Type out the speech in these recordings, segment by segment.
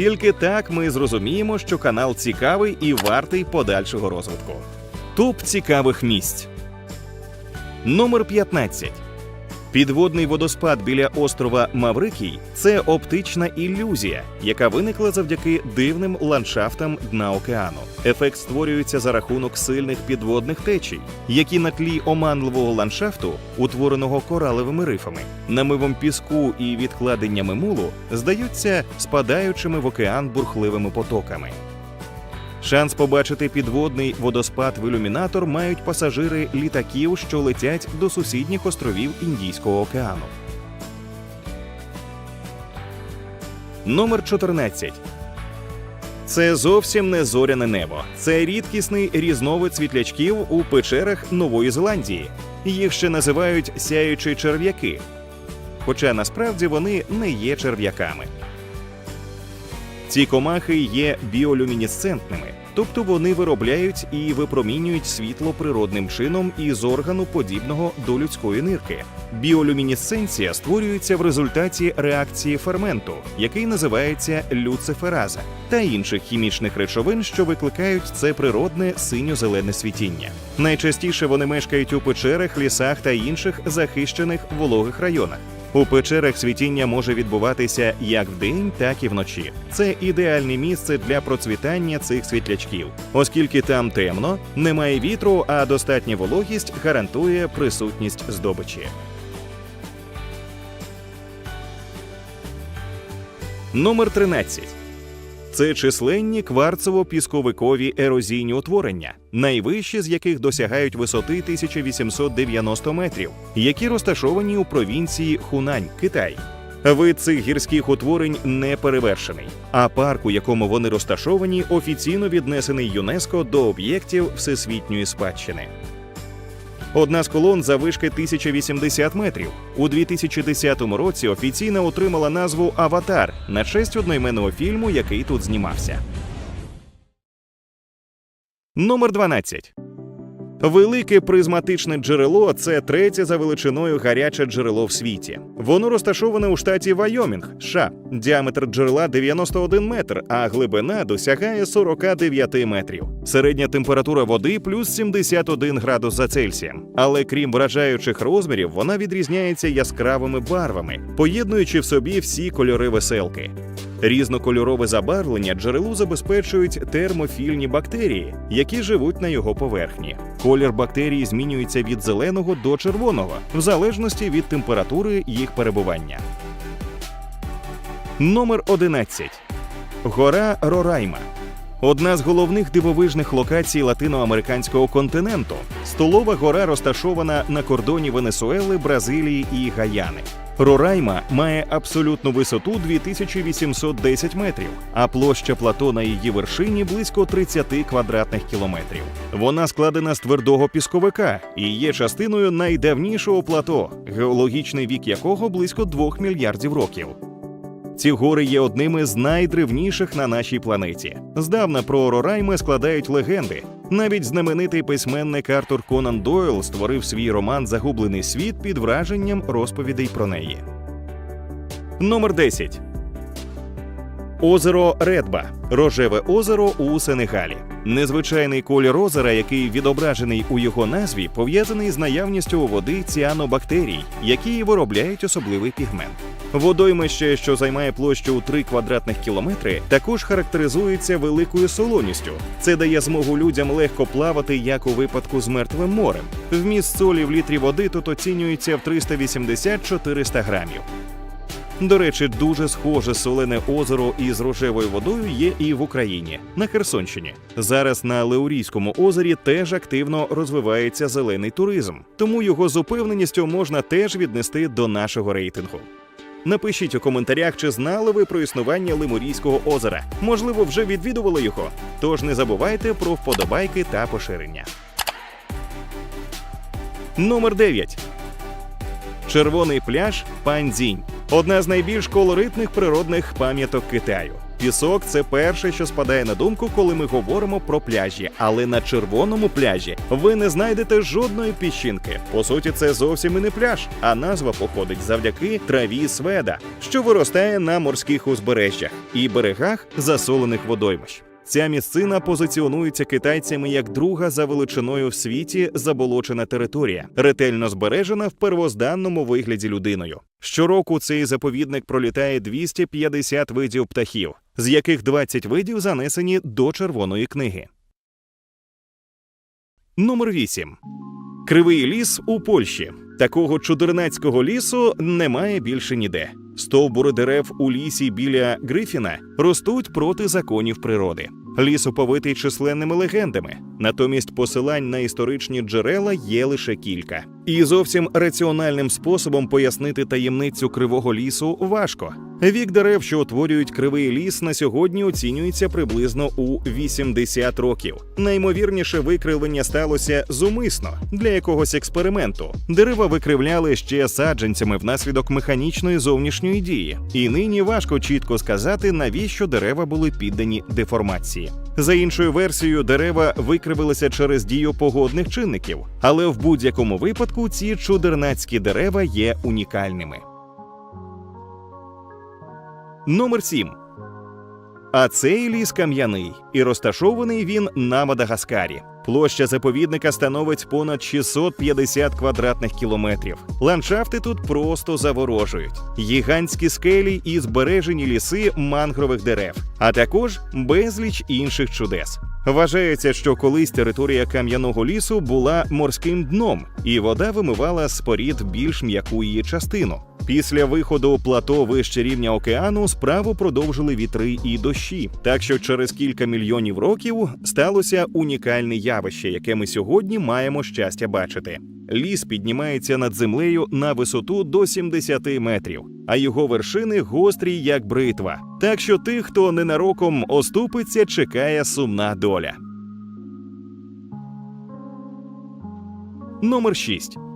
Тільки так ми зрозуміємо, що канал цікавий і вартий подальшого розвитку. Топ цікавих місць. Номер 15. Підводний водоспад біля острова Маврикій це оптична ілюзія, яка виникла завдяки дивним ландшафтам дна океану. Ефект створюється за рахунок сильних підводних течій, які на тлі оманливого ландшафту, утвореного коралевими рифами, намивом піску і відкладеннями мулу, здаються спадаючими в океан бурхливими потоками. Шанс побачити підводний водоспад в ілюмінатор мають пасажири літаків, що летять до сусідніх островів Індійського океану. Номер 14. Це зовсім не зоряне небо. Це рідкісний різновид світлячків у печерах Нової Зеландії. Їх ще називають сяючі черв'яки. Хоча насправді вони не є черв'яками. Ці комахи є біолюмінесцентними, тобто вони виробляють і випромінюють світло природним чином із органу, подібного до людської нирки. Біолюмінесценція створюється в результаті реакції ферменту, який називається люцифераза, та інших хімічних речовин, що викликають це природне синьо-зелене світіння. Найчастіше вони мешкають у печерах, лісах та інших захищених вологих районах. У печерах світіння може відбуватися як вдень, так і вночі. Це ідеальне місце для процвітання цих світлячків, оскільки там темно, немає вітру, а достатня вологість гарантує присутність здобичі. Номер 13. Це численні кварцево-пісковикові ерозійні утворення, найвищі з яких досягають висоти 1890 метрів, які розташовані у провінції Хунань, Китай. Вид цих гірських утворень не перевершений, а парк, у якому вони розташовані, офіційно віднесений ЮНЕСКО до об'єктів всесвітньої спадщини. Одна з колон завишки 1080 метрів. У 2010 році офіційно отримала назву Аватар на честь одноіменного фільму, який тут знімався. Номер 12. Велике призматичне джерело це третє за величиною гаряче джерело в світі. Воно розташоване у штаті Вайомінг, США. Діаметр джерела 91 метр, а глибина досягає 49 метрів. Середня температура води плюс 71 градус за Цельсієм. Але крім вражаючих розмірів, вона відрізняється яскравими барвами, поєднуючи в собі всі кольори веселки. Різнокольорове забарвлення джерелу забезпечують термофільні бактерії, які живуть на його поверхні. Колір бактерій змінюється від зеленого до червоного, в залежності від температури їх перебування. Номер 11. Гора Рорайма. Одна з головних дивовижних локацій латиноамериканського континенту. Столова гора розташована на кордоні Венесуели, Бразилії і Гаяни. Рорайма має абсолютну висоту 2810 метрів, а площа плато на її вершині близько 30 квадратних кілометрів. Вона складена з твердого пісковика і є частиною найдавнішого плато, геологічний вік якого близько 2 мільярдів років. Ці гори є одними з найдревніших на нашій планеті. Здавна про Рорайми складають легенди. Навіть знаменитий письменник Артур Конан Дойл створив свій роман Загублений світ під враженням розповідей про неї. Номер 10. Озеро Редба рожеве озеро у Сенегалі. Незвичайний колір озера, який відображений у його назві, пов'язаний з наявністю у води ціанобактерій, які виробляють особливий пігмент. Водоймище, що займає площу у 3 квадратних кілометри, також характеризується великою солоністю. Це дає змогу людям легко плавати, як у випадку з мертвим морем. Вміст солі в літрі води тут оцінюється в 380-400 грамів. До речі, дуже схоже солене озеро із рожевою водою є і в Україні на Херсонщині. Зараз на Леурійському озері теж активно розвивається зелений туризм, тому його з упевненістю можна теж віднести до нашого рейтингу. Напишіть у коментарях, чи знали ви про існування Лемурійського озера. Можливо, вже відвідували його. Тож не забувайте про вподобайки та поширення. Номер 9. Червоний пляж Панзінь одна з найбільш колоритних природних пам'яток Китаю. Пісок це перше, що спадає на думку, коли ми говоримо про пляжі. Але на червоному пляжі ви не знайдете жодної піщинки. По суті, це зовсім і не пляж, а назва походить завдяки траві сведа, що виростає на морських узбережжях і берегах засолених водоймищ. Ця місцина позиціонується китайцями як друга за величиною в світі заболочена територія, ретельно збережена в первозданному вигляді людиною. Щороку цей заповідник пролітає 250 видів птахів, з яких 20 видів занесені до червоної книги. Номер 8. Кривий ліс у Польщі. Такого чудернацького лісу немає більше ніде. Стовбури дерев у лісі біля Грифіна ростуть проти законів природи. Ліс оповитий численними легендами, натомість посилань на історичні джерела є лише кілька. І зовсім раціональним способом пояснити таємницю кривого лісу важко. Вік дерев, що утворюють кривий ліс, на сьогодні оцінюється приблизно у 80 років. Наймовірніше викривлення сталося зумисно для якогось експерименту. Дерева викривляли ще саджанцями внаслідок механічної зовнішньої дії, і нині важко чітко сказати, навіщо дерева були піддані деформації. За іншою версією, дерева викривилися через дію погодних чинників, але в будь-якому випадку ці чудернацькі дерева є унікальними. Номер 7. А цей ліс кам'яний, і розташований він на Мадагаскарі. Площа заповідника становить понад 650 квадратних кілометрів. Ландшафти тут просто заворожують: гігантські скелі і збережені ліси мангрових дерев, а також безліч інших чудес. Вважається, що колись територія кам'яного лісу була морським дном, і вода вимивала з більш м'яку її частину. Після виходу плато вище рівня океану справу продовжили вітри і дощі. Так що через кілька мільйонів років сталося унікальне явище, яке ми сьогодні маємо щастя бачити. Ліс піднімається над землею на висоту до 70 метрів, а його вершини гострі як бритва. Так що тих, хто ненароком оступиться, чекає сумна доля. Номер 6.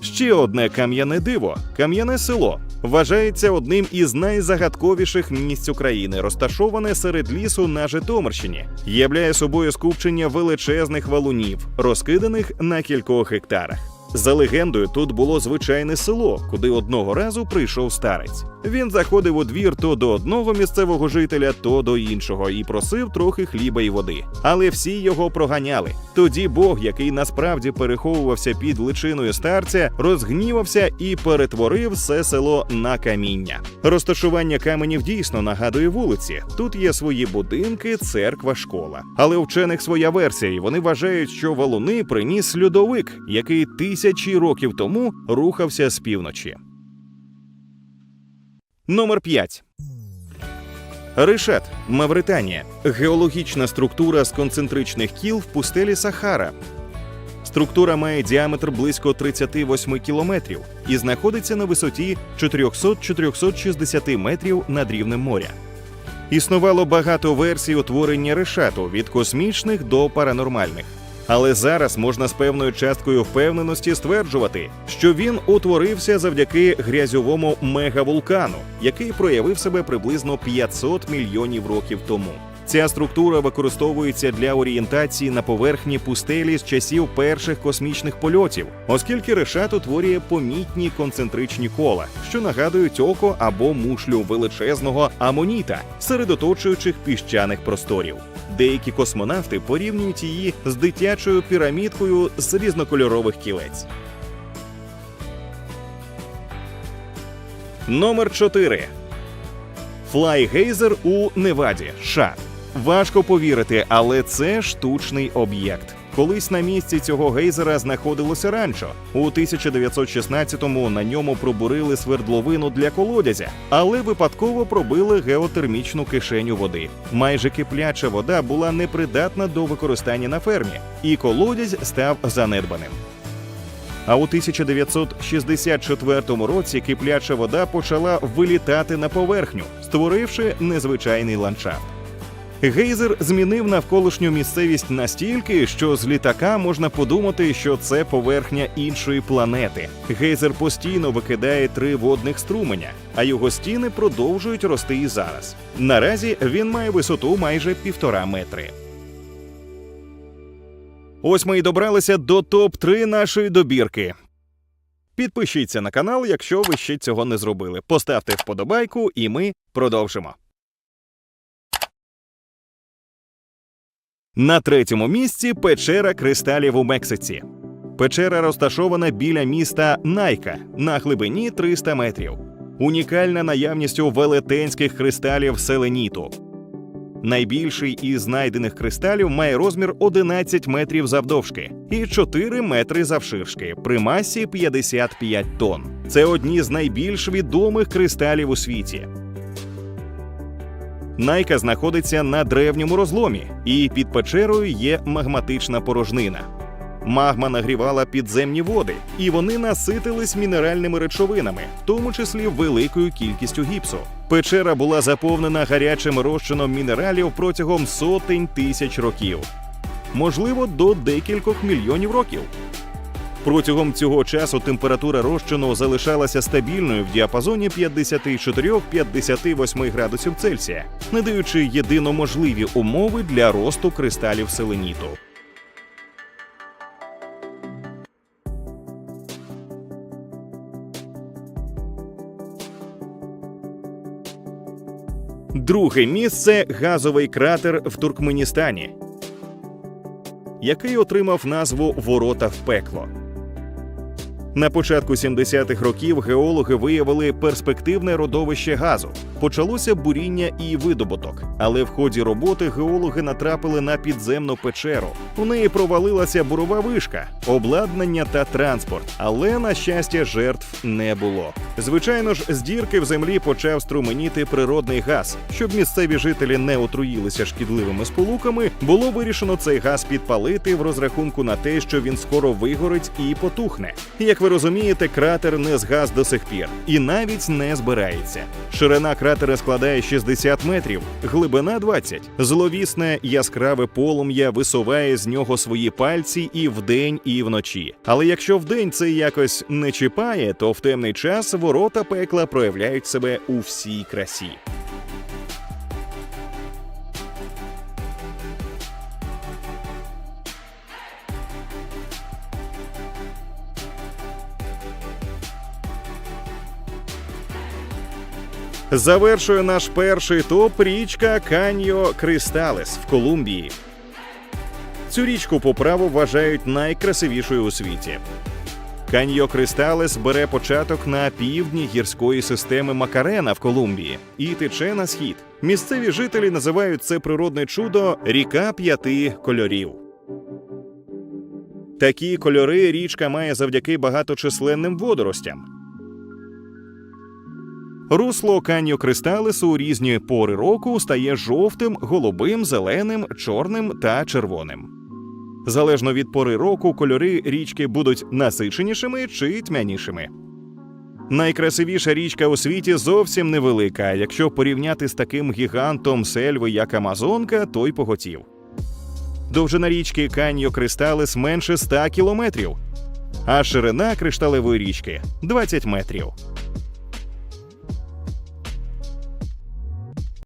Ще одне кам'яне диво кам'яне село. Вважається одним із найзагадковіших місць України, розташоване серед лісу на Житомирщині, являє собою скупчення величезних валунів, розкиданих на кількох гектарах. За легендою, тут було звичайне село, куди одного разу прийшов старець. Він заходив у двір то до одного місцевого жителя, то до іншого, і просив трохи хліба і води. Але всі його проганяли. Тоді Бог, який насправді переховувався під личиною старця, розгнівався і перетворив все село на каміння. Розташування каменів дійсно нагадує вулиці. Тут є свої будинки, церква, школа. Але вчених своя версія, і вони вважають, що валуни приніс льодовик, який тисячі років тому рухався з півночі. Номер 5. Ришат, Мавританія. Геологічна структура з концентричних кіл в пустелі Сахара. Структура має діаметр близько 38 кілометрів і знаходиться на висоті 400-460 метрів над рівнем моря. Існувало багато версій утворення решату від космічних до паранормальних. Але зараз можна з певною часткою впевненості стверджувати, що він утворився завдяки грязьовому мегавулкану, який проявив себе приблизно 500 мільйонів років тому. Ця структура використовується для орієнтації на поверхні пустелі з часів перших космічних польотів, оскільки решат утворює помітні концентричні кола, що нагадують око або мушлю величезного амоніта серед оточуючих піщаних просторів. Деякі космонавти порівнюють її з дитячою пірамідкою з різнокольорових кілець. Номер 4. Флайгейзер у Неваді, США. Важко повірити, але це штучний об'єкт. Колись на місці цього гейзера знаходилося ранчо. У 1916-му на ньому пробурили свердловину для колодязя, але випадково пробили геотермічну кишеню води. Майже кипляча вода була непридатна до використання на фермі, і колодязь став занедбаним. А у 1964 році кипляча вода почала вилітати на поверхню, створивши незвичайний ландшафт. Гейзер змінив навколишню місцевість настільки, що з літака можна подумати, що це поверхня іншої планети. Гейзер постійно викидає три водних струменя, а його стіни продовжують рости і зараз. Наразі він має висоту майже півтора метри. Ось ми і добралися до топ-3 нашої добірки. Підпишіться на канал, якщо ви ще цього не зробили. Поставте вподобайку, і ми продовжимо. На третьому місці печера кристалів у Мексиці. Печера розташована біля міста Найка на глибині 300 метрів. Унікальна наявністю велетенських кристалів селеніту. Найбільший із знайдених кристалів має розмір 11 метрів завдовжки і 4 метри завширшки при масі 55 тонн. Це одні з найбільш відомих кристалів у світі. Найка знаходиться на древньому розломі, і під печерою є магматична порожнина. Магма нагрівала підземні води, і вони наситились мінеральними речовинами, в тому числі великою кількістю гіпсу. Печера була заповнена гарячим розчином мінералів протягом сотень тисяч років, можливо, до декількох мільйонів років. Протягом цього часу температура розчину залишалася стабільною в діапазоні 54-58 градусів Цельсія, надаючи єдино можливі умови для росту кристалів селеніту. Друге місце газовий кратер в Туркменістані, який отримав назву Ворота в пекло. На початку 70-х років геологи виявили перспективне родовище газу. Почалося буріння і видобуток, але в ході роботи геологи натрапили на підземну печеру. У неї провалилася бурова вишка, обладнання та транспорт, але на щастя жертв не було. Звичайно ж, з дірки в землі почав струменіти природний газ. Щоб місцеві жителі не отруїлися шкідливими сполуками, було вирішено цей газ підпалити в розрахунку на те, що він скоро вигорить і потухне. Як ви розумієте, кратер не згас до сих пір і навіть не збирається. Ширина кратера складає 60 метрів, глибина 20. Зловісне яскраве полум'я висуває з нього свої пальці і вдень, і вночі. Але якщо вдень це якось не чіпає, то в темний час ворота пекла проявляють себе у всій красі. Завершує наш перший топ річка Каньо Кристалес в Колумбії. Цю річку по праву вважають найкрасивішою у світі. Каньо Кристалес бере початок на півдні гірської системи Макарена в Колумбії і тече на схід. Місцеві жителі називають це природне чудо ріка п'яти кольорів. Такі кольори річка має завдяки багаточисленним водоростям. Русло каньо кристалесу у різні пори року стає жовтим, голубим, зеленим, чорним та червоним. Залежно від пори року, кольори річки будуть насиченішими чи тьмянішими. Найкрасивіша річка у світі зовсім невелика. Якщо порівняти з таким гігантом сельви, як Амазонка, то й поготів. Довжина річки Каньо Кристалес менше 100 кілометрів, а ширина кришталевої річки 20 метрів.